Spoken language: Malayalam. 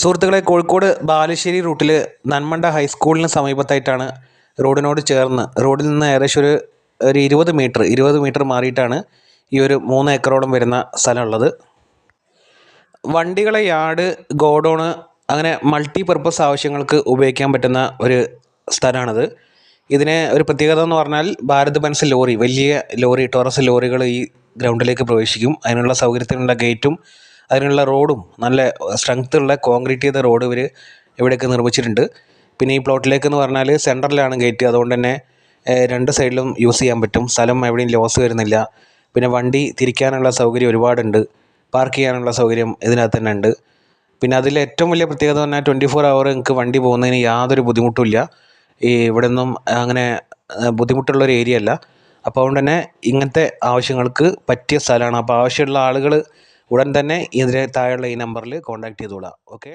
സുഹൃത്തുക്കളെ കോഴിക്കോട് ബാലുശ്ശേരി റൂട്ടിൽ നന്മണ്ട ഹൈസ്കൂളിന് സമീപത്തായിട്ടാണ് റോഡിനോട് ചേർന്ന് റോഡിൽ നിന്ന് ഏകദേശം ഒരു ഒരു ഇരുപത് മീറ്റർ ഇരുപത് മീറ്റർ മാറിയിട്ടാണ് ഈ ഒരു മൂന്ന് ഏക്കറോളം വരുന്ന സ്ഥലമുള്ളത്. വണ്ടികളെ യാർഡ് ഗോഡൗണ് അങ്ങനെ മൾട്ടി പർപ്പസ് ആവശ്യങ്ങൾക്ക് ഉപയോഗിക്കാൻ പറ്റുന്ന ഒരു സ്ഥലമാണിത്. ഇതിനെ ഒരു പ്രത്യേകത എന്ന് പറഞ്ഞാൽ ഭാരത് ബൻസ് ലോറി വലിയ ലോറി ടോറസ് ലോറികൾ ഈ ഗ്രൗണ്ടിലേക്ക് പ്രവേശിക്കും. അതിനുള്ള സൗകര്യത്തിനുള്ള ഗേറ്റും അതിനുള്ള റോഡും നല്ല സ്ട്രെങ്ത് ഉള്ള കോൺക്രീറ്റ് ചെയ്ത റോഡ് ഇവർ ഇവിടെയൊക്കെ നിർമ്മിച്ചിട്ടുണ്ട്. പിന്നെ ഈ പ്ലോട്ടിലേക്ക് എന്ന് പറഞ്ഞാൽ സെന്ററിലാണ് ഗേറ്റ് അതുകൊണ്ട് തന്നെ രണ്ട് സൈഡിലും യൂസ് ചെയ്യാൻ പറ്റും. സ്ഥലം എവിടെയും ലോസ് വരുന്നില്ല. പിന്നെ വണ്ടി തിരിക്കാനുള്ള സൗകര്യം ഒരുപാടുണ്ട്. പാർക്ക് ചെയ്യാനുള്ള സൗകര്യം ഇതിനകത്ത് തന്നെ ഉണ്ട്. പിന്നെ അതിൽ ഏറ്റവും വലിയ പ്രത്യേകത പറഞ്ഞാൽ ട്വന്റി ഫോർ അവർ നിങ്ങൾക്ക് വണ്ടി പോകുന്നതിന് യാതൊരു ബുദ്ധിമുട്ടുമില്ല ഈ ഇവിടെ നിന്നും അങ്ങനെ ബുദ്ധിമുട്ടുള്ള ഒരു ഏരിയ അല്ല. അപ്പോൾ അതുകൊണ്ട് തന്നെ ഇങ്ങനത്തെ ആവശ്യങ്ങൾക്ക് പറ്റിയ സ്ഥലമാണ്. അപ്പോൾ ആവശ്യമുള്ള ആളുകൾ ഉടൻ തന്നെ ഇതിന് താഴെയുള്ള ഈ നമ്പറിൽ കോൺടാക്ട് ചെയ്തോളാം. ഓക്കെ